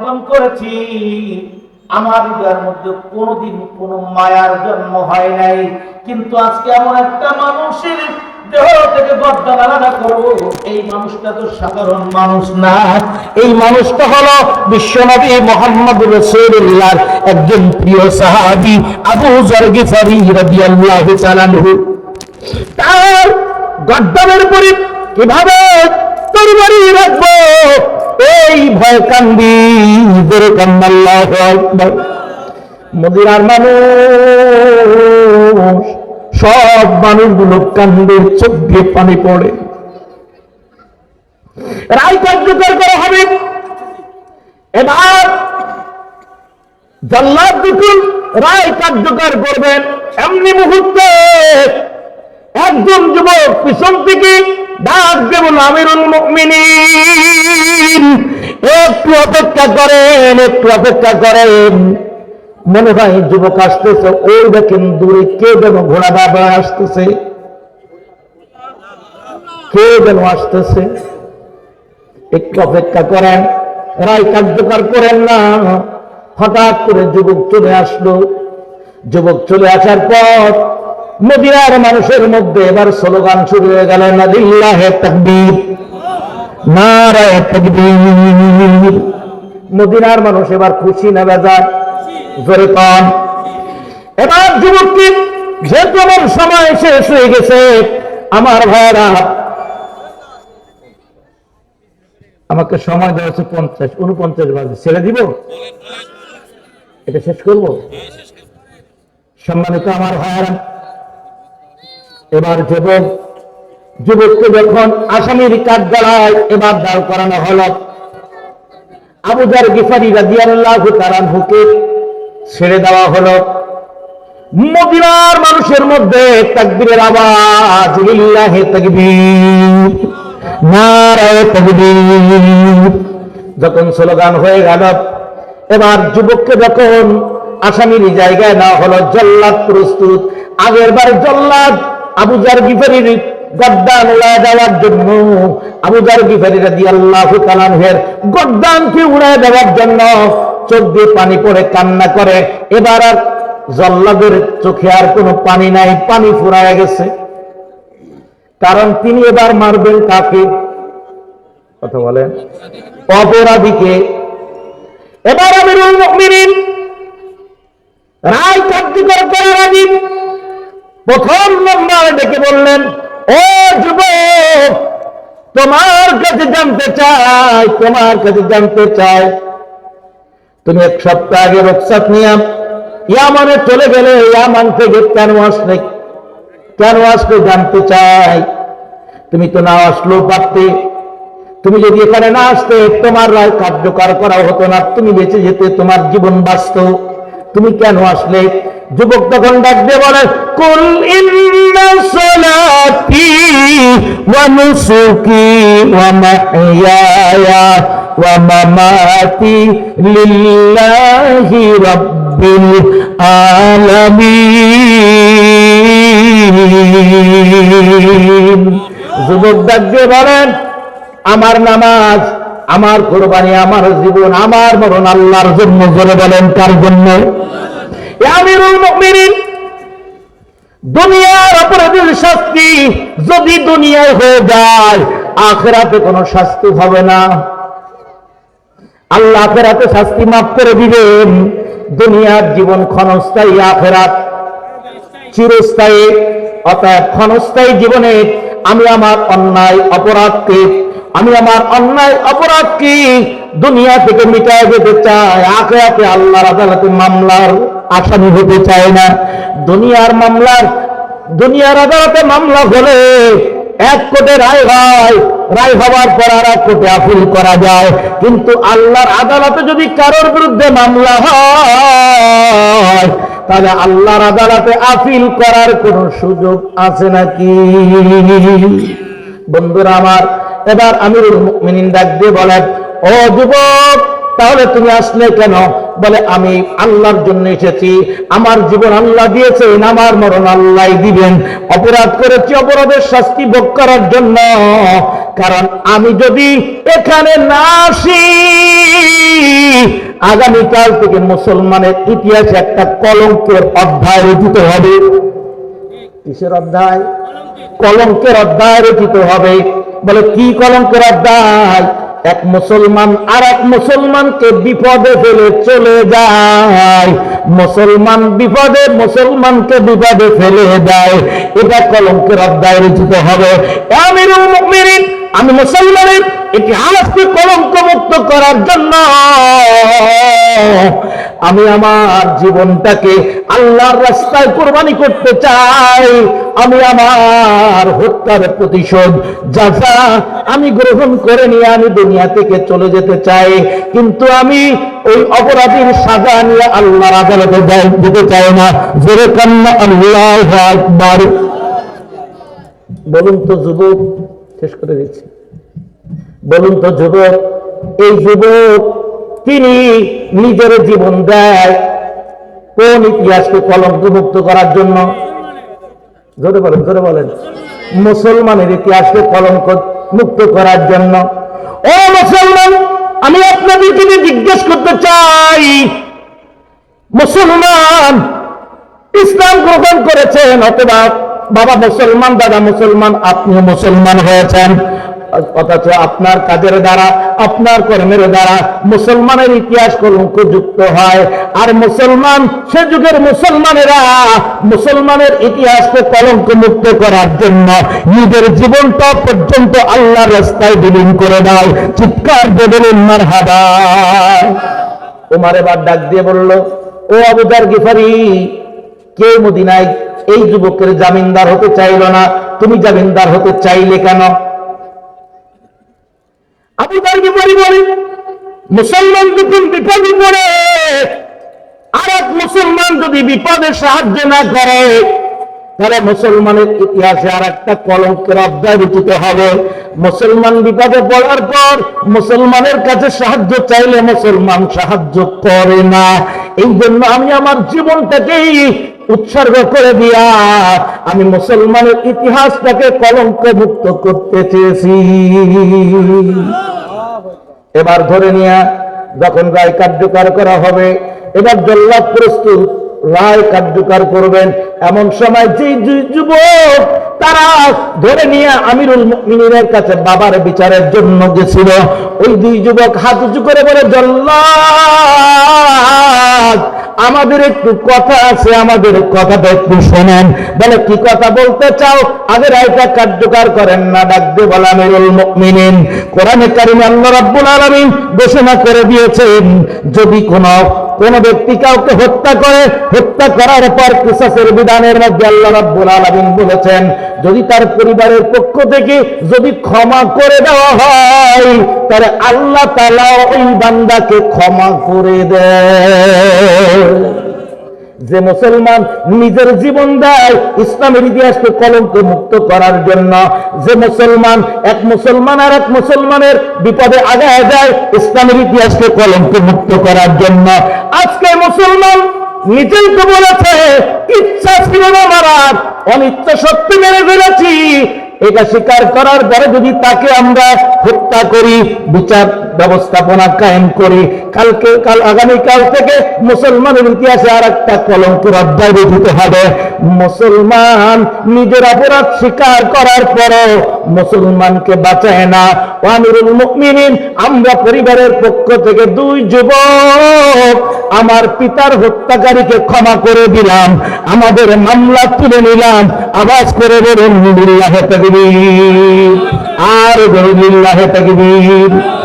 পালন করেছি, আমার হৃদয়ের মধ্যে কোনোদিন কোনো মায়ার জন্ম হয় নাই। কিন্তু আজকে এমন একটা মানুষের দেহ থেকে আলাদা করব, এই মানুষটা তো সাধারণ মানুষ না। এই মানুষটা হলো বিশ্বনবী মোহাম্মদ একজন প্রিয় সাহাবি আবু জরগিফারি রাদিয়াল্লাহু তাআলা আনহু। তার গর্দানের পরে কীভাবে তরবারি রাখব? এই ভয় কান্দি মদিনার মানুষ, সব মানুষগুলো চোখ দিয়ে পানি পড়ে। রায় কার্যকর করা হবে। এবার রায় কার্যকর করবেন, এমনি মুহূর্তে একজন যুবক পিছন থেকে ডাক দেবুল আমিরুল মুমিনিন, একটু অপেক্ষা করেন, একটু অপেক্ষা করেন। মনে হয় যুবক আসতেছে, ওই দেখেন দূরে কে যেন ঘোড়া দাবা আসতেছে। কে যেন আসতেছে। একটু অপেক্ষা করেন রায় কার্যকর করেন না। হঠাৎ করে যুবক চলে আসলো। যুবক চলে আসার পর মদিনার মানুষের মধ্যে এবার স্লোগান শুরু হয়ে গেল নাদিল্লাহে তাকবীর, নারায় তাকবীর। মদিনার মানুষ এবার খুশি না বেজার? জোরে পান এবার যুবককে যেহেতু আমার সময় শেষ হয়ে গেছে, আমার ভাইরা, আমাকে সময় দেওয়া হচ্ছে পঞ্চাশ, উনপঞ্চাশ বাজে ছেড়ে দিব? এটা শেষ করব? সম্মানিত আমার ভাইরা এবার যুবক, যুবককে যখন আসামির কাঠগড়ায় এবার দাঁড় করানো হল আবুজার গিফারি রাদিয়াল্লাহু তাআলাকে ছেড়ে দেওয়া হলো। মদিনার মানুষের মধ্যে তাকবীরের আওয়াজ, লিল্লাহি তাকবীর, নারায়ে তাকবীর। যখন স্লোগান হয়ে গেল, এবার যুবককে যখন আসামির জায়গায় নেওয়া হলো, জল্লাদ প্রস্তুত। আগের বার জল্লাদ আবুজার গিফারির গদ্দান উড়ায় দেওয়ার জন্য আবুজার গিফারি রাদি আল্লাহ তালানহের গদ্দানকে উড়ায় দেওয়ার জন্য চোখ দিয়ে পানি পড়ে, কান্না করে। এবার আর জল্লাদের চোখে আর কোনো পানি নাই, পানি ফুরায় গেছে। কারণ তিনি এবার মারবেন কাকে? কথা বলেন। অপরাধীকে। এবার মুমিনিন রায় কার্যকর করার আগে প্রথম নম্বর ডেকে বললেন, ও যুবক, তোমার কাছে জানতে চাই, তোমার কাছে জানতে চাই। তুমি এক সপ্তাহ আগে রক্ষাত নিয়ে ইয়ামানে চলে গেলে ইয়ামান থেকে কেন আসলে কেন আসলে জানতে চাই? তুমি তো না আসলেও পারতে। তুমি যদি এখানে না আসতে, তোমার রায় কার্যকর করা হতো না। তুমি বেঁচে যেতে, তোমার জীবন বাঁচত। তুমি কেন আসলে যুবক তখন ডাক দিয়ে বলে, কুল ইন্না সালাতি ওয়া নুসুকি ওয়া মাহইয়ায়া ওয়া মামাতি লিল্লাহি রাব্বিল আলামিন। যুবক ডাক দিয়ে বলেন আমার নামাজ, আমার কোরবানি, আমার জীবন, আমার মরণ আল্লাহর জন্য জোরে বলেন, কার জন্য? দুনিয়ার অপরাধের শাস্তি যদি দুনিয়ায় হয়ে যায়, আখেরাতে কোনো শাস্তি হবে না। আল্লাহ আখেরাতে শাস্তি মাফ করে দিবেন। দুনিয়ার জীবন ক্ষণস্থায়ী আখেরাত। চিরস্থায়ী অর্থাৎ ক্ষণস্থায়ী জীবনে আমি আমার অন্যায় অপরাধকে আমি আমার অন্যায় অপরাধ কি দুনিয়া থেকে মিটায় যেতে চাই? আখেরাতে আল্লাহর আদালতে মামলার আসামি হতে চায় না। দুনিয়ার মামলার, দুনিয়ার আদালতে মামলা হলে এক কোটে রায় হয়। রায় হওয়ার পর আর এক কোটে আপিল করা যায়। কিন্তু আল্লাহর আদালতে যদি কারোর বিরুদ্ধে মামলা হয়, তাহলে আল্লাহর আদালতে আপিল করার কোন সুযোগ আছে নাকি? বন্ধুরা আমার এবার আমিরুল মুমিনিন ডাক দিয়ে বলেন, ও যুবক, তাহলে তুমি আসলে কেন? বলে, আমি আল্লাহর জন্য এসেছি। আমার জীবন আল্লাহ দিয়েছেন, আমার মরণ আল্লাহ দিবেন। অপরাধ করেছি অপরাধের শাস্তি ভোগ করার জন্য। কারণ আমি যদি এখানে না আসি, আগামীকাল থেকে মুসলমানের ইতিহাসে একটা কলঙ্কের অধ্যায় রচিত হবে। কিসের অধ্যায়? কলঙ্কের অধ্যায় রচিত হবে। বলে, কি কলঙ্কের অধ্যায় এক মুসলমান আর এক মুসলমানকে বিপদে ফেলে চলে যায়। মুসলমান বিপদে, মুসলমানকে বিপদে ফেলে দেয়। এটা কলঙ্কের অধ্যায় রচিত হবে। আমি মুসলমানের ইতিহাসকে কলঙ্ক মুক্ত করার জন্য আমি আমার জীবনটাকে আল্লাহর রাস্তায় কোরবানি করতে চাই। আমি আমার হত্যার প্রতিশোধ যাজা আমি গ্রহণ করে নিয়ে আমি দুনিয়া থেকে চলে যেতে চাই, কিন্তু আমি ওই অপরাধীর সাজা নিয়ে আল্লাহর আদালতে যেতে চাই না। জোরে কান্না, আল্লাহ আকবার। বলুন তো যুবক, শেষ করে দিচ্ছি। বলুন তো যুবক, এই যুবক তিনি নিজের জীবন দেয় কোন ইতিহাসকে কলঙ্ক মুক্ত করার জন্য? জোরে বলেন জোরে বলেন। মুসলমানের ইতিহাসকে কলঙ্ক মুক্ত করার জন্য। ও মুসলমান, আমি আপনাদেরকে নিয়ে জিজ্ঞেস করতে চাই। মুসলমান, ইসলাম গ্রহণ করেছেন অথবা বাবা মুসলমান, দাদা মুসলমান, আপনিও মুসলমান হয়েছেন। অথচ আপনার কাজের দ্বারা, আপনার কর্মের দ্বারা মুসলমানের ইতিহাস কলঙ্ক যুক্ত হয়। আর মুসলমান, সে যুগের মুসলমানেরা মুসলমানের ইতিহাসকে কলঙ্ক মুক্ত করার জন্য নিজের জীবনটা পর্যন্ত আল্লাহর রাস্তায় বিলীন করে দেয়। চিৎকার দেবেন ওমার এবার ডাক দিয়ে বলল, ও আবুদার গিফারি কে মদিনায় এই যুবকের জামিনদার হতে চাইল না। তুমি জামিনদার হতে চাইলে কেন? আবুদার গিফারি বলে মুসলমান যখন বিপদে পড়ে আর এক মুসলমান যদি বিপদে সাহায্য না করে, তাহলে মুসলমানের ইতিহাসে আর একটা কলঙ্কের অধ্যায় রচিত হবে। মুসলমান বিপদে পড়ার পর মুসলমানের কাছে সাহায্য চাইলে মুসলমান সাহায্য করে না। এই জন্য আমি আমার জীবনটাকেই উৎসর্গ করে দিয়া আমি মুসলমানের ইতিহাসটাকে কলঙ্ক মুক্ত করতে চেয়েছি। এবার ধরে নিয়ে যখন রায় কার্যকর করা হবে, এবার জল্লাদ প্রস্তুত, রায় কার্যকর করবেন। এমন সময় যে দুই যুবক, তারা ধরে নিয়ে আমিরুল মুমিনের কাছে বাবার বিচারের জন্য গেছিল। ওই দুই যুবক হাত উঁচু করে বলে, জল্লাদ আমাদের একটু কথা আছে, আমাদের কথাটা একটু শোনেন। বলে, কি কথা বলতে চাও? আগে রায়টা কার্যকর করেন না, ডাক দে বলা মেরুল কোরআনে কারিমে আল্লাহ রাব্বুল আলামিন ঘোষণা করে দিয়েছেন, যদি কোনো কোন ব্যক্তি কাউকে হত্যা করে, হত্যা করার পর কিসাসের বিধানের মধ্যে আল্লাহ রাব্বুল আলামিন বলেছেন, যদি তার পরিবারের পক্ষ থেকে যদি ক্ষমা করে দেওয়া হয়, তাহলে আল্লাহ তাআলা ওই বান্দাকে ক্ষমা করে দেয় যে মুসলমান নিজের জীবন দেয়, ইসলামের ইতিহাসকে কলঙ্ক মুক্ত করার জন্য। যে মুসলমান এক মুসলমান আর এক মুসলমানের বিপদে আগায় যায়, ইসলামের ইতিহাসকে কলঙ্ক মুক্ত করার জন্য। আজকে মুসলমান নিজেই তো বলেছে, ইচ্ছা ছিল না মারার, অনিচ্ছা সত্যি মেরে ফেলেছি। এটা স্বীকার করার পরে যদি তাকে আমরা হত্যা করি, বিচার ব্যবস্থাপনা কায়েম করি। কালকে, কাল আগামীকাল থেকে মুসলমানের ইতিহাসে আর একটা কলঙ্কের অধ্যায় রচিত হবে। মুসলমান নিজের অপরাধ স্বীকার করার পরও মুসলমানকে বাঁচায় না। আমিরুল মুমিনিন, আমরা পরিবারের পক্ষ থেকে দুই যুবক আমার পিতার হত্যাকারীকে ক্ষমা করে দিলাম। আমাদের মামলা তুলে নিলাম। আওয়াজ করে বলুন আর লিল্লাহে তাকবীর।